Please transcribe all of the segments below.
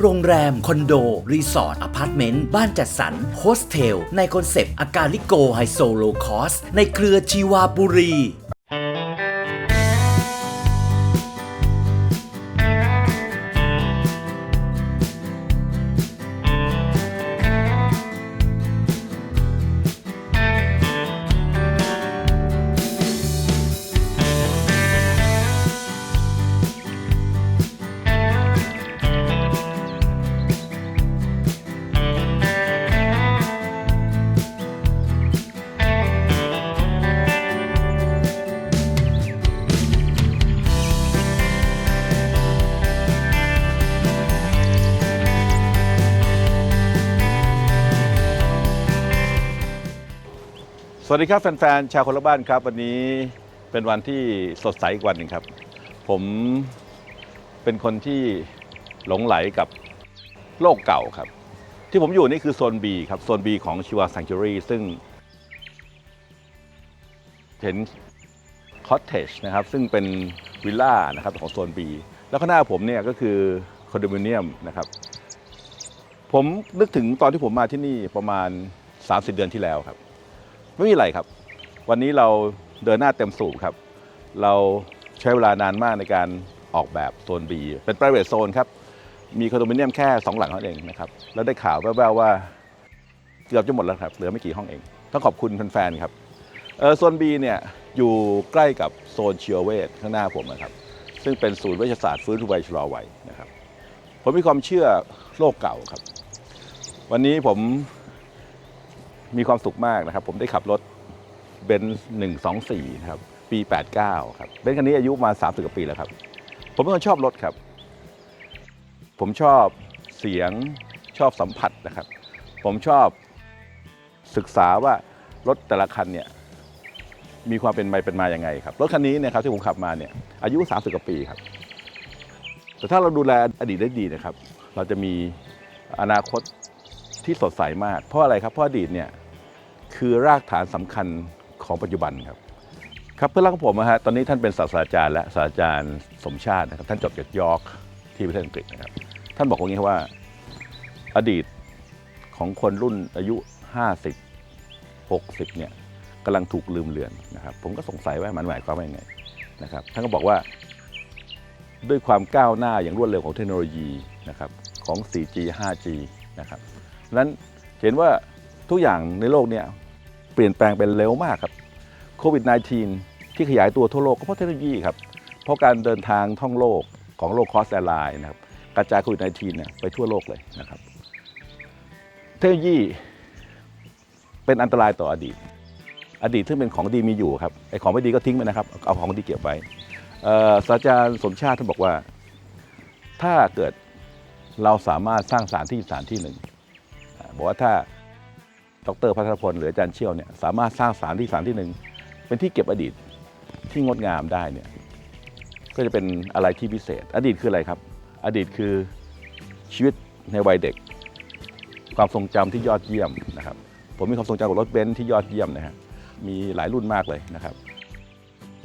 โรงแรม คอนโด รีสอร์ทอพาร์ตเมนต์ บ้านจัดสรรโฮสเทล ในคอนเซปต์อากาลิโกไฮโซโลคอสในเครือชีวาบุรี วัสดีครับแฟนๆชาวคนละบ้านครับ วันนี้เป็นวันที่สดใสอีกวันหนึ่งครับ ผมเป็นคนที่หลงไหลกับโลกเก่าครับ ที่ผมอยู่นี่คือโซน B ครับ โซน B ของชิวา s ัง t ูรีซึ่ง เห็นคอ t เทจนะครับ ซึ่งเป็นวิลล่านะครับของโซน B แล้วข้างหน้าผมเนี่ยก็คือคอนโดมิเนียมนะครับ ผมนึกถึงตอนที่ผมมาที่นี่ประมาณ 30 เดือนที่แล้วครับ ไม่มีอะไรครับ วันนี้เราเดินหน้าเต็มสูบครับ เราใช้เวลานานมากในการออกแบบโซน B เป็น private zone ครับ มีคอนโดมิเนียมแค่ 2 หลังเท่านั้นเองนะครับ แล้วได้ข่าวแว่วๆว่าเกือบจะหมดแล้วครับ เหลือไม่กี่ห้องเอง ต้องขอบคุณแฟนๆครับโซน B เนี่ยอยู่ใกล้กับโซนเชียวเวทข้างหน้าผมนะครับ ซึ่งเป็นศูนย์เวชศาสตร์ฟื้นฟูวัยชะลอวัยนะครับ ผมมีความเชื่อโลกเก่าครับ วันนี้ผม มีความสุขมากนะครับ ผมได้ขับรถเบนซ์หนึ่งสองสี่ครับ ปี 89 ครับเบนซ์คันนี้อายุมา30กว่าปีแล้วครับ ผมเป็นคนชอบรถครับ ผมชอบเสียงชอบสัมผัสนะครับ ผมชอบศึกษาว่ารถแต่ละคันเนี่ยมีความเป็นไปเป็นมาอย่างไงครับ รถคันนี้เนี่ยครับที่ผมขับมาเนี่ยอายุ30กว่าปีครับ แต่ถ้าเราดูแลอดีตได้ดีนะครับ เราจะมีอนาคต ที่สดใสมาก เพราะอะไรครับเพราะอดีตเนี่ยคือรากฐานสำคัญของปัจจุบันครับ ครับเพื่อนรักของผมนะฮะตอนนี้ท่านเป็นศาสตราจารย์และศาสตราจารย์สมชาตินะครับท่านจบจากยอร์กที่ประเทศอังกฤษนะครับ ท่านบอกว่าอย่างนี้ว่าอดีตของคนรุ่นอายุ 50 60เนี่ยกำลังถูกลืมเลือนนะครับ ผมก็สงสัยว่ามันหมายความว่ายังไงนะครับท่านก็บอกว่าด้วยความก้าวหน้าอย่างรวดเร็วของเทคโนโลยีนะครับของ 4G 5G นะครับ นั้นเห็นว่าทุกอย่างในโลกเนี่ยเปลี่ยนแปลงไปเร็วมากครับโควิด -19 ที่ขยายตัวทั่วโลกก็เพราะเทคโนโลยีครับ เพราะการเดินทางท่องโลกของโลกคอสแอร์ไลน์นะครับกระจายโควิด -19 เนี่ยไปทั่วโลกเลยนะครับ เทคโนโลยีเป็นอันตรายต่ออดีต อดีตซึ่งเป็นของดีมีอยู่ครับไอ้ของไม่ดีก็ทิ้งไปนะครับ เอาของดีเก็บไว้เอ่อศาสตราจารย์สมชาติท่านบอกว่า ถ้าเกิดเราสามารถสร้างสานที่สานที่หนึ่ง บอกว่าถ้าดรพัทรพลหรืออาจารย์เชี่ยวเนี่ยสามารถสร้างสถานที่สถานที่หนึ่งเป็นที่เก็บอดีตที่งดงามได้เนี่ยก็จะเป็นอะไรที่พิเศษ อดีตคืออะไรครับ อดีตคือชีวิตในวัยเด็ก ความทรงจำที่ยอดเยี่ยมนะครับ ผมมีความทรงจำกับรถเบนซ์ที่ยอดเยี่ยมนะฮะมีหลายรุ่นมากเลยนะครับ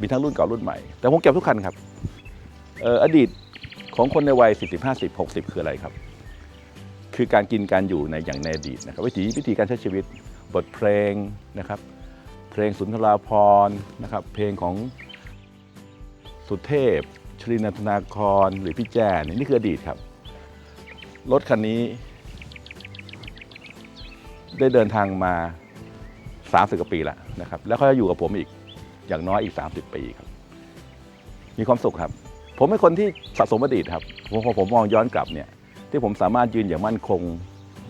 มีทั้งรุ่นเก่ารุ่นใหม่ แต่ผมเก็บทุกคันครับอออดีตของคนในวัย 40 50 60 คืออะไรครับ คือการกินการอยู่ในอย่างในอดีตนะครับวิถีวิธีการใช้ชีวิตบทเพลงนะครับ เพลงสุนทราภรณ์นะครับเพลงของสุเทพชลินันทนาครหรือพี่แจ้นี่นี่คืออดีตครับ รถคันนี้ ได้เดินทางมา30กว่าปีแล้วนะครับ แล้วเขาจะอยู่กับผมอีกอย่างน้อยอีก 30 ปีครับ มีความสุขครับ ผมเป็นคนที่สะสมอดีตครับผมพอผมมองย้อนกลับเนี่ย ที่ผมสามารถยืนอย่างมั่นคง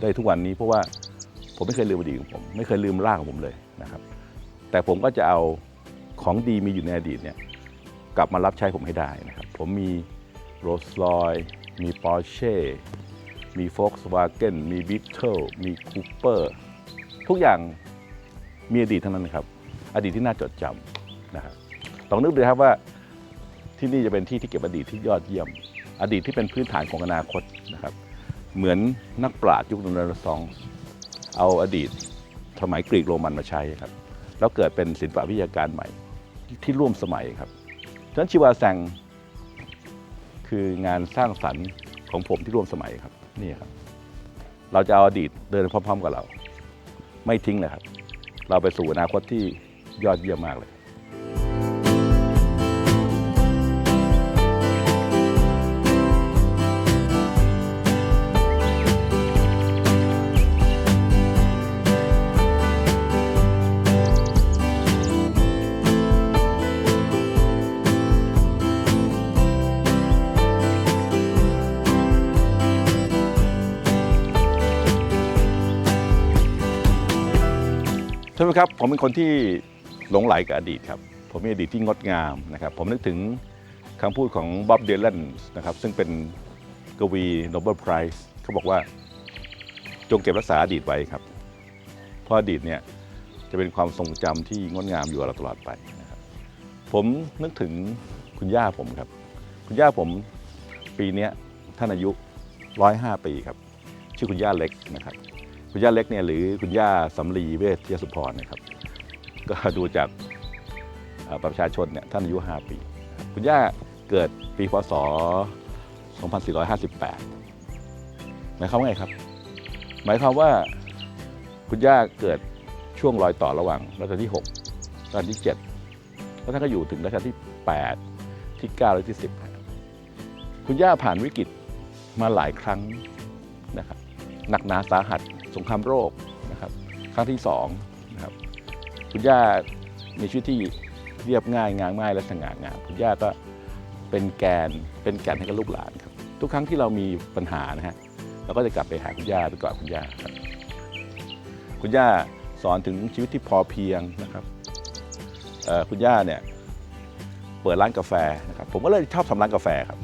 ได้ทุกวันนี้ เพราะว่าผมไม่เคยลืมอดีตของผม ไม่เคยลืมรากของผมเลยนะครับ แต่ผมก็จะเอาของดีมีอยู่ในอดีตเนี่ยกลับมารับใช้ผมให้ได้นะครับ ผมมีโรลส์รอยมี Porsche มี Volkswagen มี Beetle มี Cooper ทุกอย่างมีอดีตทั้งนั้นครับ อดีตที่น่าจดจำนะครับลองนึกดูครับว่าที่นี่จะเป็นที่ที่เก็บอดีตที่ยอดเยี่ยม อดีตที่เป็นพื้นฐานของอนาคตนะครับ เหมือนนักปราชญ์ยุคเรเนซองส์เอาอดีตสมัยกรีกโรมันมาใช้ครับ แล้วเกิดเป็นศิลปวิทยาการใหม่ที่ร่วมสมัยครับฉะนั้นชิวาแซงคืองานสร้างสรรค์ของผมที่ร่วมสมัยครับนี่ครับ เราจะเอาอดีตเดินพร้อมๆกับเรา ไม่ทิ้งเลยครับ เราไปสู่อนาคตที่ยอดเยี่ยมมากเลย ใช่ไหมครับผมเป็นคนที่หลงไหลกับอดีตครับ ผมมีอดีตที่งดงามนะครับ ผมนึกถึงคำพูดของบ๊อบเดลันนะครับ ซึ่งเป็นกวีโนเบิลไพรส์เขาบอกว่าจงเก็บรักษาอดีตไว้ครับ เพราะอดีตเนี่ยจะเป็นความทรงจำที่งดงามอยู่กับเราตลอดไปนะครับ ผมนึกถึงคุณย่าผมครับ คุณย่าผมปีนี้ท่านอายุ 105 ปีครับ ชื่อคุณย่าเล็กนะครับ คุณย่าเล็กเนี่ยหรือคุณย่าสำลีเวชยสุพรนะครับ ก็ดูจากประชาชนเนี่ยท่านอายุ 5 ปี คุณย่าเกิดปีพศ 2458 หมายความว่าไงครับ หมายความว่าคุณย่าเกิดช่วงรอยต่อระหว่างรัชกาลที่ 6 รัชกาลที่ 7 แล้วท่านก็อยู่ถึงรัชกาลที่ 8 ที่ 9 และที่ 10ครับคุณย่าผ่านวิกฤตมาหลายครั้งนะครับหนักหนาสาหัส สงครามโรคนะครับครั้งที่สองนะครับคุณย่ามีชีวิตที่เรียบง่ายงามง่ายและสง่างามคุณย่าก็เป็นแกนเป็นแกนให้กับลูกหลานครับทุกครั้งที่เรามีปัญหานะฮะเราก็จะกลับไปหาคุณย่าไปกอดคุณย่าครับคุณย่าสอนถึงชีวิตที่พอเพียงนะครับคุณย่าเนี่ยเปิดร้านกาแฟนะครับผมก็เลยชอบทำร้านกาแฟครับ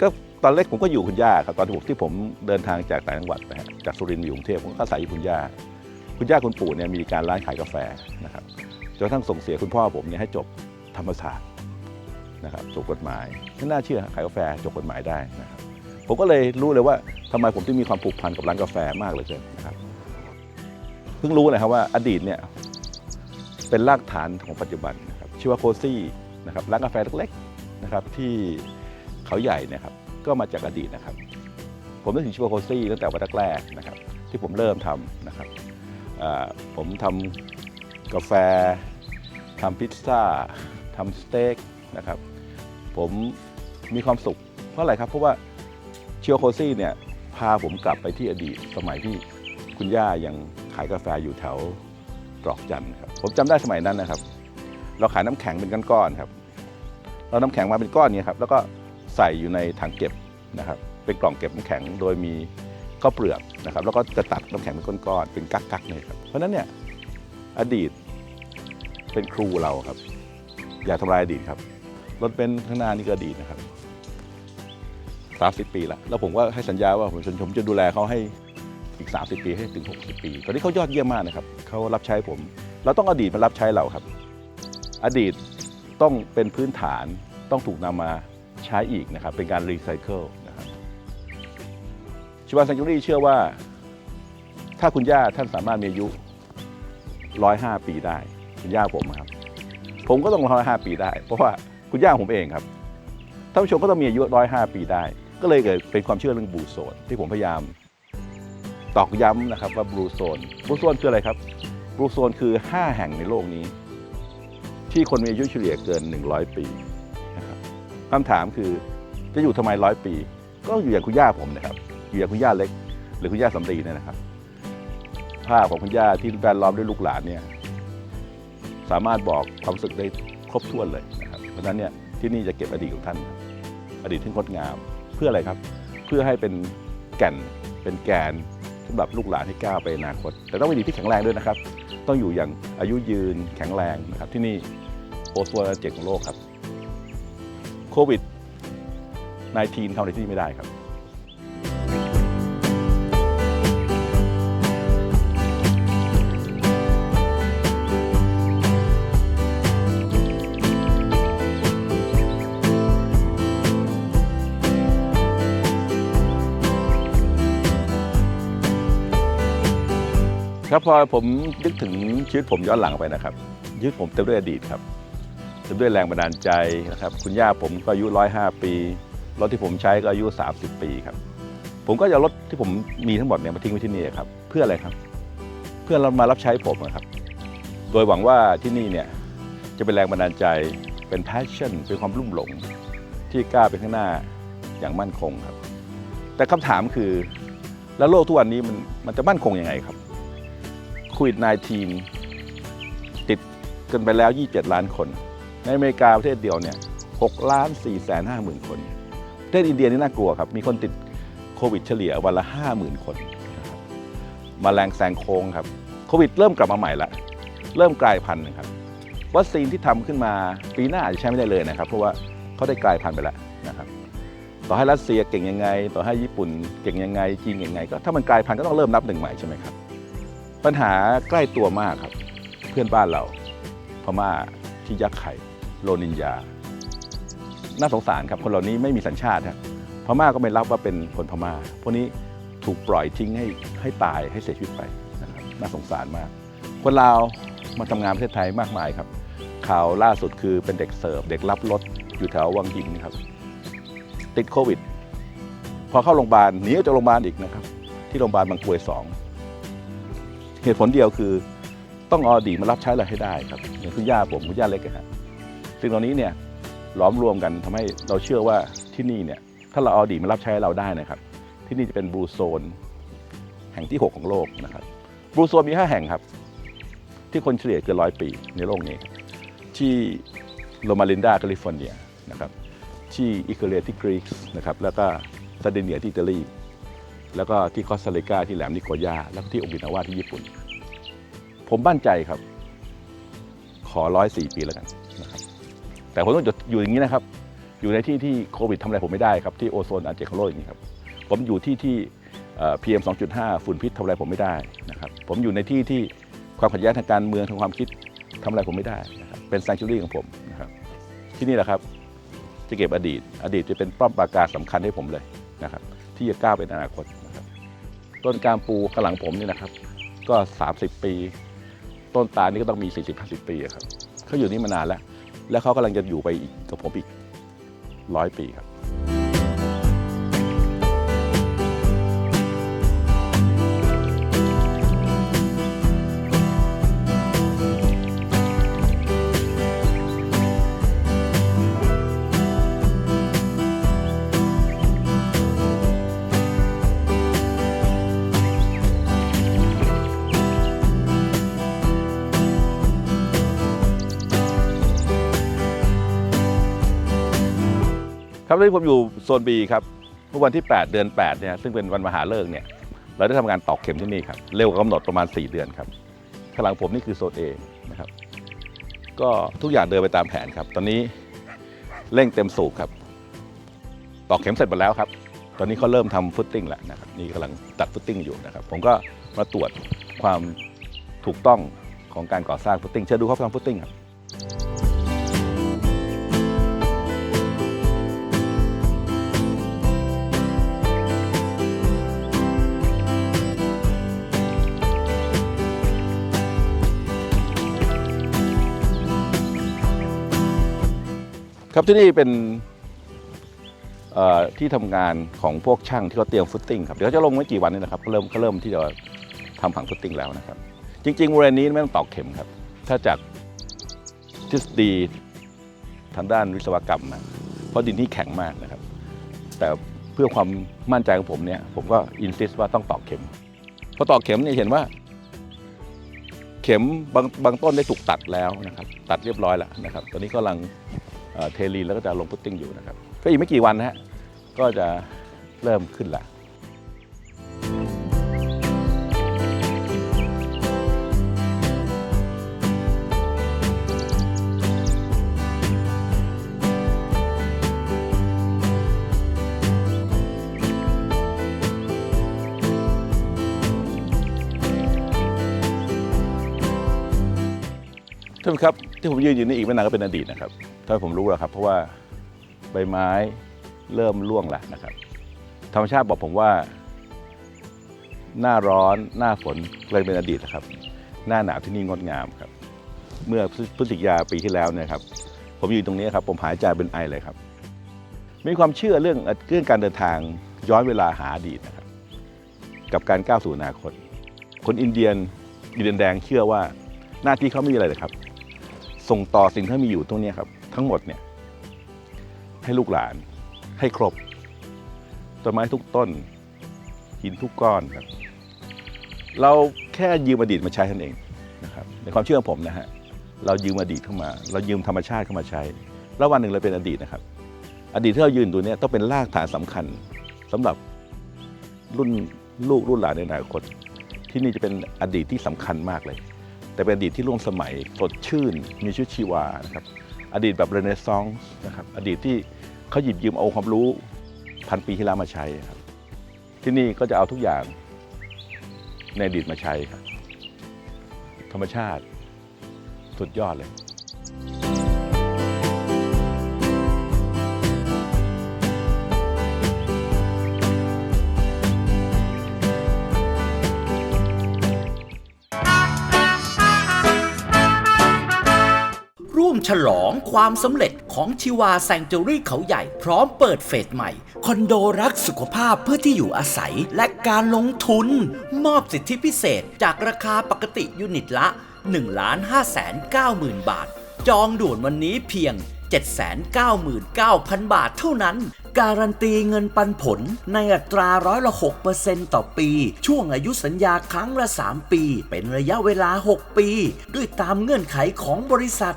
ก็ ตอนเล็กผมก็อยู่คุณย่าครับตอนที่ผมที่ผมเดินทางจากต่างจังหวัดนะฮะจากสุรินทร์อยู่กรุงเทพผมก็อาศัยอยู่คุณย่า คุณย่าคุณปู่เนี่ยมีการร้านขายกาแฟนะครับจนกระทั่งส่งเสียคุณพ่อผมเนี่ยให้จบธรรมศาสตร์นะครับจบกฎหมายไม่น่าเชื่อขายกาแฟจบกฎหมายได้นะครับผมก็เลยรู้เลยว่าทำไมผมถึงมีความผูกพันกับร้านกาแฟมากเลยเกินนะครับเพิ่งรู้นะครับว่าอดีตเนี่ยเป็นรากฐานของปัจจุบันนะครับชื่อว่าโคซี่นะครับร้านกาแฟเล็กๆนะครับที่เขาใหญ่เนะครับ ก็มาจากอดีตนะครับ ผมนึกถึงชิวโคซี่ตั้งแต่วันแรกนะครับ ที่ผมเริ่มทำนะครับผมทำกาแฟทำพิซซ่าทำสเต็กนะครับ ผมมีความสุขเพราะอะไรครับ เพราะว่าเชิวโคซี่เนี่ยพาผมกลับไปที่อดีตสมัยที่คุณย่ายังขายกาแฟอยู่แถวตรอกจันทร์ครับผมจำได้สมัยนั้นนะครับ เราขายน้ำแข็งเป็นก้อนๆครับ เราน้ำแข็งมาเป็นก้อนนี้ครับ แล้วก็ ใส่อยู่ในถังเก็บนะครับเป็นกล่องเก็บน้ำแข็งโดยมีข้าวเปลือกนะครับแล้วก็จะตัดน้ำแข็งเป็นก้อนๆเป็นกักๆเลยครับเพราะฉะนั้นเนี่ยอดีตเป็นครูเราครับ อย่าทำลายอดีตครับรถเป็นข้างหน้านี่ก็อดีตนะครับสามสิบปีละแล้วผมก็ให้สัญญาว่าผมจะผมจะดูแลเขาให้อีก 30 ปีให้ถึง 60 ปี ตอนนี้เขายอดเยี่ยมมากนะครับเขารับใช้ผม เราต้องอาอดีตมารับใช้เราครับ อดีตต้องเป็นพื้นฐานต้องถูกนำมา ใช้อีกนะครับ เป็นการรีไซเคิลนะครับชิวานซังจูรี่เชื่อว่า ถ้าคุณย่าท่านสามารถมีอายุ105ปีได้ คุณย่าผมครับ ผมก็ต้อง105ปีได้ เพราะว่าคุณย่าผมเองครับท่านผู้ชมก็ต้องมีอายุ105ปีได้ ก็เลยเกิดเป็นความเชื่อเรื่องบูโซนที่ผมพยายามตอกย้ำนะครับว่าบลูโซนบลูโซนคืออะไรครับบลูโซนคือ 5 แห่งในโลกนี้ ที่คนมีอายุเฉลี่ยเกิน 100 ปี คำถามคือจะอยู่ทำไมร้อยปี ก็อยู่อย่างคุณย่าผมนะครับ อยู่อย่างคุณย่าเล็ก หรือคุณย่าสำลีเนี่ยนะครับ ภาพของคุณย่าที่แวดล้อมด้วยลูกหลานเนี่ยสามารถบอกความรู้สึกได้ครบถ้วนเลยนะครับ เพราะฉะนั้นเนี่ยที่นี่จะเก็บอดีตของท่าน อดีตที่งดงาม เพื่ออะไรครับ เพื่อให้เป็นแก่นเป็นแกนสำหรับลูกหลานที่ก้าวไปอนาคต แต่ต้องเป็นอดีตที่แข็งแรงด้วยนะครับ ต้องอยู่อย่างอายุยืนแข็งแรงนะครับที่นี่โอสวเจ็ดของโลกครับ โควิดนายทีนเข้าในที่นี่ไม่ได้ครับครับพอผมนึกถึงชีวิตผมย้อนหลังไปนะครับชีวิตผมเต็มด้วยอดีตครับ็ด้วยแรงบันดาลใจนะครับคุณย่าผมก็อายุ 105 ปี รถที่ผมใช้ก็อายุ 30 ปีครับ ผมก็จะรถที่ผมมีทั้งหมดเนี่ยมาทิ้งไว้ที่นี่ครับ เพื่ออะไรครับ เพื่อเรามารับใช้ผมนะครับ โดยหวังว่าที่นี่เนี่ยจะเป็นแรงบันดาลใจเป็น passion เป็นความรุ่มหลงที่กล้าไปข้างหน้าอย่างมั่นคงครับ แต่คำถามคือ แล้วโลกทุกวันนี้มันมันจะมั่นคงยังไงครับโควิด -19 ติดกันไปแล้ว 27 ล้านคน ในอเมริกาประเทศเดียวเนี่ย6ล้าน4แสน5หมื่นคน ประเทศอินเดียนี่น่ากลัวครับ มีคนติดโควิดเฉลี่ยวันละ5 0,000คนนครับมาแรงแซงโค้งครับ โควิดเริ่มกลับมาใหม่ละ เริ่มกลายพันธุ์นะครับ วัคซีนที่ทำขึ้นมาปีหน้าอาจจะใช้ไม่ได้เลยนะครับ เพราะว่าเขาได้กลายพันธุ์ไปแล้วนะครับ ต่อให้รัสเซียเก่งยังไง ต่อให้ญี่ปุ่นเก่งยังไง จีนเก่งยังไง ก็ถ้ามันกลายพันธุ์ก็ต้องเริ่มนับหนึ่งใหม่ใช่ไหมครับ ปัญหาใกล้ตัวมากครับ เพื่อนบ้านเราพม่าที่ยักษ์ไข่ โรนินยา น่าสงสารครับ คนเหล่านี้ไม่มีสัญชาติครับพม่าก็ไม่รับว่าเป็นคนพม่า พวกนี้ถูกปล่อยทิ้งให้ให้ตายให้เสียชีวิตไปนะครับน่าสงสารมาก คนลาวมาทำงานประเทศไทยมากมายครับ ข่าวล่าสุดคือเป็นเด็กเสิร์ฟเด็กรับรถอยู่แถววังหินครับ ติดโควิด พอเข้าโรงพยาบาลหนีออกจากโรงพยาบาลอีกนะครับ ที่โรงพยาบาลบางกรวยสองเหตุผลเดียวคือต้องออดีมารับใช้เราให้ได้ครับอย่างคุณย่าผมคุณย่าเล็กอะฮะซึ่งตอนนี้เนี่ยล้อมรวมกันทำให้เราเชื่อว่าที่นี่เนี่ยถ้าเราเอาดีมารับใช้เราได้นะครับ ที่นี่จะเป็นบลูโซน แห่งที่ 6 ของโลกนะครับบลูโซนมี 5 แห่งครับ ที่คนเฉลี่ยเกินร้อยปีในโลกนี้ ที่โรมาลินดาแคลิฟอร์เนียนะครับที่อิเคเลียที่กรีซนะครับแล้วก็ซาร์ดิเนียที่อิตาลีแล้วก็ที่คอสตาริกาที่แหลมนิโกยา แล้วก็ที่โอกินาวาที่ญี่ปุ่น ผมมั่นใจครับ ขอร้อยสี่ปีแล้วกัน แต่ผมต้องอยู่อย่างนี้นะครับ อยู่ในที่ที่โควิดทำอะไรผมไม่ได้ครับ ที่โอโซนอันเจของโลกอย่างนี้ครับ ผมอยู่ที่ที่พีเอ็มสองจุดห้าฝุ่นพิษทำอะไรผมไม่ได้นะครับ ผมอยู่ในที่ที่ความขัดแย้งทางการเมืองทางความคิดทำอะไรผมไม่ได้นะครับเป็นแซงชูรี่ของผมนะครับ ที่นี่แหละครับจะเก็บอดีต อดีตจะเป็นป้อมปราการสำคัญให้ผมเลยนะครับ ที่จะก้าวไปในอนาคตนะครับ ต้นกามปูข้างหลังผมนี่นะครับ ก็ 30 ปี ต้นตาลนี่ก็ต้องมี 40-50 ปีครับเขาอยู่นี่มานานแล้ว แล้วเขากำลังจะอยู่ไปอีกกับผมอีกร้อยปีครับ ตอนนี้ผมอยู่โซน B ครับเมื่อวันที่ 8 เดือน8เนี่ยซึ่งเป็นวันมหาฤกษ์เนี่ยเราได้ทำงานตอกเข็มที่นี่ครับเร็วกว่ากำหนดประมาณ 4 เดือนครับข้างหลังผมนี่คือโซน A นะครับก็ทุกอย่างเดินไปตามแผนครับ ตอนนี้เร่งเต็มสูบครับ ตอกเข็มเสร็จหมดแล้วครับ ตอนนี้เขาเริ่มทำฟุตติ้งแล้วนะครับนี่กำลังตัดฟุตติ้งอยู่นะครับ ผมก็มาตรวจความถูกต้องของการก่อสร้างฟุตติ้งเชิญดูเขาทำฟุตติ้งครับ ครับที่นี่เป็นที่ทำงานของพวกช่างที่เขาเตรียมฟุตติ้งครับเดี๋ยวจะลงไม่กี่วันนี้นะครับก็เริ่มก็เริ่มที่จะทำผังฟุตติ้งแล้วนะครับ จริงๆบริเวณนี้ไม่ต้องตอกเข็มครับ ถ้าจากทฤษฎีทางด้านวิศวกรรมนะเพราะดินที่แข็งมากนะครับ แต่เพื่อความมั่นใจของผมเนี่ยผมก็อินซิสว่าต้องตอกเข็มพอตอกเข็มเนี่ยเห็นว่า เข็มบางบางต้นได้ถูกตัดแล้วนะครับ ตัดเรียบร้อยแล้วนะครับ ตอนนี้กำลัง เทลีนแล้วก็จะลงพุตติ้งอยู่นะครับ ก็อีกไม่กี่วันนะฮะก็จะเริ่มขึ้นละ ที่ผมยืนอยู่นี่อีกไม่นานก็เป็นอดีตนะครับถ้าผมรู้แล้วครับ เพราะว่าใบไม้เริ่มร่วงแล้วนะครับ ธรรมชาติบอกผมว่า หน้าร้อนหน้าฝนเลยเป็นอดีตนะครับ หน้าหนาวที่นี่งดงามครับ เมื่อพฤศจิกาปีที่แล้วเนี่ยครับผมอยู่ตรงนี้ครับผมหายใจเป็นไอเลยครับ มีความเชื่อเรื่องเรื่องการเดินทางย้อนเวลาหาอดีตนะครับ กับการก้าวสู่อนาคต คนอินเดียนอินเดียนแดงเชื่อว่าหน้าที่เขาไม่มีอะไรเลยครับ ส่งต่อสิ่งที่มีอยู่ตรงนี้ครับ ทั้งหมดเนี่ยให้ลูกหลานให้ครบ ต้นไม้ทุกต้นหินทุกก้อนครับ เราแค่ยืมอดีตมาใช้ท่านเองนะครับในความเชื่อของผมนะฮะเรายืมอดีตเข้ามา เรายืมธรรมชาติเข้ามาใช้ แล้ววันหนึ่งเราเป็นอดีตนะครับ อดีตที่เรายืนตัวนี้ต้องเป็นรากฐานสำคัญสำหรับรุ่นลูกรุ่นหลานในอนาคตที่นี่จะเป็นอดีตที่สำคัญมากเลย แต่เป็นอดีตที่ร่วมสมัยสดชื่น มีชีวิตชีวานะครับอดีตแบบเรเนซองส์นะครับอดีตที่เขาหยิบยืมเอาความรู้พันปีที่แล้วมาใช้ครับที่นี่ก็จะเอาทุกอย่างในอดีตมาใช้ครับธรรมชาติสุดยอดเลย ฉลองความสำเร็จของชิวาแซงเจูรี่เขาใหญ่พร้อมเปิดเฟสใหม่ คอนโดรักสุขภาพเพื่อที่อยู่อาศัยและการลงทุน มอบสิทธิพิเศษจากราคาปกติยูนิตละ 1 5 9 0 0 0 0 บาท จองด่วนวันนี้เพียง 799,000 บาทเท่านั้น การันตีเงินปันผลในอัตราร้อยละ6%ต่อปี ช่วงอายุสัญญาครั้งละ 3 ปี เป็นระยะเวลา 6 ปี ด้วยตามเงื่อนไขของบริษัท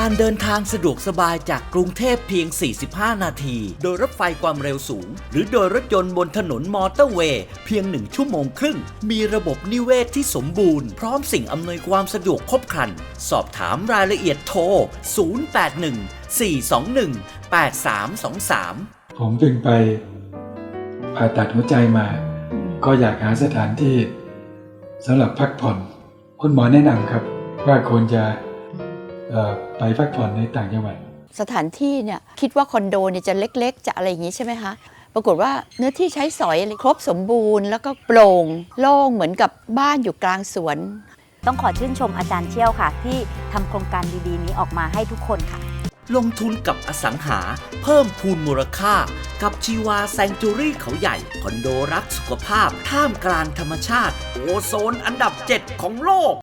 การเดินทางสะดวกสบายจากกรุงเทพเพียง 45 นาที โดยรถไฟความเร็วสูง หรือโดยรถยนต์บนถนนมอเตอร์เวย์เพียง 1 ชั่วโมงครึ่ง มีระบบนิเวศที่สมบูรณ์ พร้อมสิ่งอำนวยความสะดวกครบครัน สอบถามรายละเอียดโทร 081 421 8323 ผมเพิ่งไปผ่าตัดหัวใจมา ก็อยากหาสถานที่สำหรับพักผ่อน คุณหมอแนะนำครับ ว่าควรจะ ไปพักผ่อนในต่างจังหวัด สถานที่เนี่ยคิดว่าคอนโดเนี่ยจะเล็กๆ จะอะไรอย่างนี้ใช่ไหมคะ ปรากฏว่าเนื้อที่ใช้สอยอะไรครบสมบูรณ์ แล้วก็โปร่งโล่งเหมือนกับบ้านอยู่กลางสวน ต้องขอชื่นชมอาจารย์เชี่ยวค่ะ ที่ทำโครงการดีๆ นี้ออกมาให้ทุกคนค่ะ ลงทุนกับอสังหา เพิ่มพูนมูลค่า กับชีวาแซงจูรี่เขาใหญ่ คอนโดรักสุขภาพ ท่ามกลางธรรมชาติ โอโซนอันดับ 7 ของโลก